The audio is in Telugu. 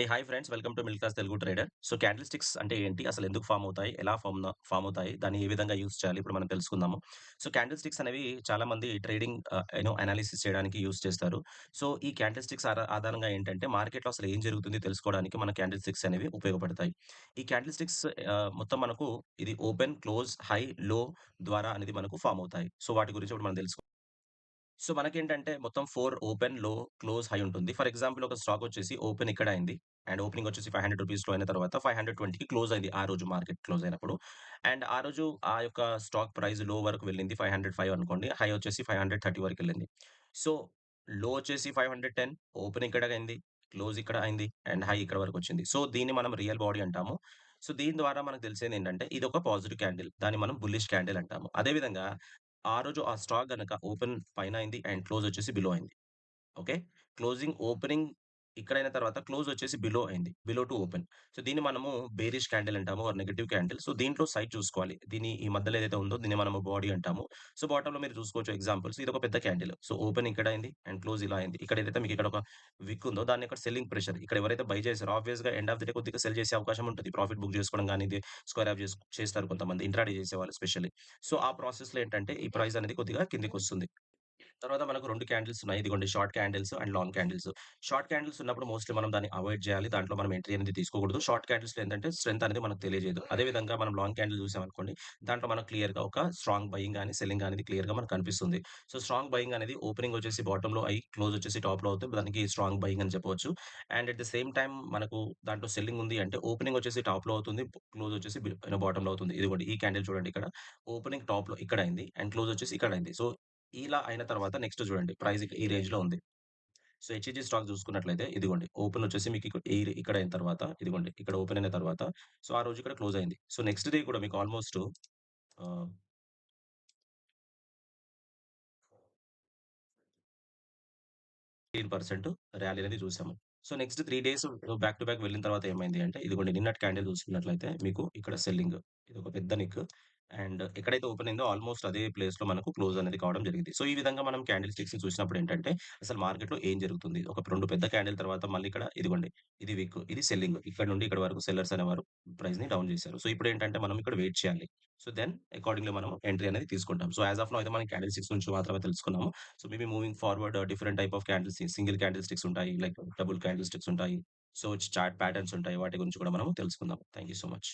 Hey hi friends welcome to middle class Telugu trader. So candlesticks అంటే ఏంటి? అసలు ఎందుకు ఫామ్ అవుతాయి? ఎలా ఫార్మ్ ఫామ్ అవుతాయి? దాన్ని ఏ విధంగా యూజ్ చేయాలి? ఇప్పుడు మనం తెలుసుకుందాము. సో క్యాండిల్ స్టిక్స్ అనేవి చాలా మంది ట్రేడింగ్ యూనో అనాలిసిస్ చేయడానికి యూజ్ చేస్తారు. సో ఈ క్యాండిల్ స్టిక్స్ ఆధారంగా ఏంటంటే మార్కెట్‌లో అసలు ఏం జరుగుతుంది తెలుసుకోవడానికి మన క్యాండిల్ స్టిక్స్ అనేవి ఉపయోగపడతాయి. ఈ క్యాండిల్ స్టిక్స్ uh, మొత్తం మనకు ఇది ఓపెన్, క్లోజ్, హై, లో ద్వారా అనేది మనకు ఫామ్ అవుతాయి. సో వాటి గురించి ఇప్పుడు మనం తెలుసుకుందాం. సో మనకేంటంటే మొత్తం 4 ఓపెన్, లో, క్లోజ్, హై ఉంటుంది. ఫర్ ఎగ్జాంపుల్ ఒక స్టాక్ వచ్చేసి ఓపెన్ ఇక్కడ అయింది. అండ్ ఓపెనింగ్ వచ్చేసి రూ. 500 రూపీస్‌లో అయిన తర్వాత 520కి క్లోజ్ అయింది ఆ రోజు మార్కెట్ క్లోజ్ అయినప్పుడు. అండ్ ఆ రోజు ఆ యొక్క స్టాక్ ప్రైస్లో వరకు వెళ్ళింది 505 అనుకోండి. హై వచ్చేసి 530 వెళ్ళింది సో లో వచ్చేసి 510 ఓపెన్ ఇక్కడ అయింది. క్లోజ్ ఇక్కడ అయింది. అండ్ హై ఇక్కడ వరకు వచ్చింది సో దీన్ని మనం రియల్ బాడీ అంటాము. సో దీని ద్వారా మనకు తెలిసేది ఏంటంటే ఇది ఒక పాజిటివ్ క్యాండిల్. దాన్ని మనం బుల్లిష్ క్యాండిల్ అంటాము. అదే విధంగా ఆ రోజు ఆ స్టాక్ కనుక ఓపెన్ పైన అయింది అండ్ క్లోజ్ వచ్చేసి బిలో అయింది. ఓకే. క్లోజింగ్ ఓపెనింగ్ ఇక్కడైన తర్వాత క్లోజ్ వచ్చేసి బిలో అయింది. Below to open. సో దీన్ని మనము బేరిష్ క్యాండిల్ అంటాము ఆర్ నెగెటివ్ క్యాండిల్. సో దీంట్లో సైడ్ చూసుకోవాలి. దీని ఈ మధ్యలో ఏదైతే ఉందో దీన్ని మనము బాడీ అంటాము. సో బాటంలో మీరు చూసుకోవచ్చు ఎగ్జాంపుల్స్ ఇది ఒక పెద్ద క్యాండిల్. సో ఓపెన్ ఇక్కడ అయింది అండ్ క్లోజ్ ఇలా అయింది. ఇక్కడ ఏదైతే మీకు ఇక్కడ ఒక విక్ ఉందో దాన్ని ఇక్కడ సెల్లింగ్ ప్రెషర్. ఇక్కడ ఎవరైతే బై చేసారో ఆబ్వియస్‌గా ఎండ్ ఆఫ్ ది డే కొద్దిగా సెల్ చేసే అవకాశం ఉంటుంది ప్రాఫిట్ బుక్ చేసుకోవడం కానీ ఇది స్క్వేర్ ఆఫ్ చేసుకు చేస్తారు కొంతమంది ఇంట్రాడే చేసేవాళ్ళు స్పెషల్లీ సో ఆ ప్రాసెస్‌లో ఏంటంటే ఈ ప్రైస్ అనేది కొద్దిగా కిందకొస్తుంది. తర్వాత మనకు రెండు క్యాండిల్స్ ఉన్నాయి. ఇదిగోండి short candles and long candles. Short candles ఉన్నప్పుడు మోస్ట్‌లీ మనం దాన్ని అవాయిడ్ చేయాలి. దాంట్లో మనం ఎంట్రీ అనేది తీసుకోకూడదు. షార్ట్ క్యాండిల్స్ ఏంటంటే స్ట్రెంత్ అనేది మనకు తెలియజేయదు. అదే విధంగా మనం లాంగ్ క్యాండిల్ చూసామనుకోండి దాంట్లో మనకు క్లియర్‌గా ఒక స్ట్రాంగ్ బయింగ్ కానీ సెల్లింగ్ అనేది క్లియర్గా మనకు కనిపిస్తుంది. సో స్ట్రాంగ్ బయింగ్ అనేది ఓపెనింగ్ వచ్చేసి బాటమ్‌లో అయి క్లోజ్ వచ్చేసి టాప్‌లో అవుతుంది దానికి స్ట్రాంగ్ బయింగ్ అని చెప్పవచ్చు. And at the same time మనకు దాంట్లో సెల్లింగ్ ఉంది అంటే ఓపెనింగ్ వచ్చేసి టాప్లో అవుతుంది. క్లోజ్ వచ్చేసి బాటమ్లో అవుతుంది. ఇదిగోండి ఈ క్యాండిల్ చూడండి ఇక్కడ. ఓపెనింగ్ టాప్లో ఇక్కడ అయింది అండ్ క్లోజ్ వచ్చేసి ఇక్కడ అయింది. సో ఇలా అయిన తర్వాత నెక్స్ట్ చూడండి ప్రైస్ ఈ రేంజ్‌లో ఉంది. సో హెచ్‌ఈజీ స్టాక్ చూసుకున్నట్లయితే ఇదిగోండి ఓపెన్ వచ్చేసి మీకు ఇక్కడ అయిన తర్వాత ఇదిగోండి ఇక్కడ ఓపెన్ అయిన తర్వాత సో ఆ రోజు ఇక్కడ క్లోజ్ అయింది. సో నెక్స్ట్ డే కూడా మీకు ఆల్‌మోస్ట్ ఫిఫ్టీన్ పర్సెంట్ ర్యాలీ అనేది చూసాము. So next three days back to back వెళ్ళిన తర్వాత ఏమైంది అంటే ఇదిగోండి నిన్నటి క్యాండిల్ చూసుకున్నట్లయితే మీకు ఇక్కడ సెల్లింగ్. ఇది ఒక పెద్ద నిక్ అండ్ ఎక్కడైతే ఓపెన్ అయిందో ఆల్‌మోస్ట్ అదే ప్లేస్‌లో మనకు క్లోజ్ అనేది కావడం జరిగింది. సో ఈ విధంగా మనం క్యాండిల్ స్టిక్స్ చూసినప్పుడు ఏంటంటే అసలు మార్కెట్‌లో ఏం జరుగుతుంది? ఒక రెండు పెద్ద క్యాండిల్ తర్వాత మళ్ళీ ఇక్కడ ఇదిగోండి ఇది విక్. ఇది సెల్లింగ్. ఇక్కడ నుండి ఇక్కడ వరకు సెల్లర్స్ అనేవారు ప్రైస్ని డౌన్ చేశారు. సో ఇప్పుడు ఏంటంటే మనం ఇక్కడ వెయిట్ చేయాలి. సో దెన్ అకార్డింగ్‌లీ మనం ఎంట్రీ అనేది తీసుకుంటాం. సో యాజ్ ఆఫ్ నో అయితే మనం క్యాండిల్ స్టిక్స్ నుంచి మాత్రమే తెలుసుకున్నాము. So maybe moving forward different type of candles single candlesticks ఉంటాయి. లైక్ డబుల్ క్యాండిల్ స్టిక్స్ ఉంటాయి. సో చార్ట్ ప్యాటర్న్స్ ఉంటాయి. వాటి గురించి కూడా మనం తెలుసుకుందాం. Thank you so much.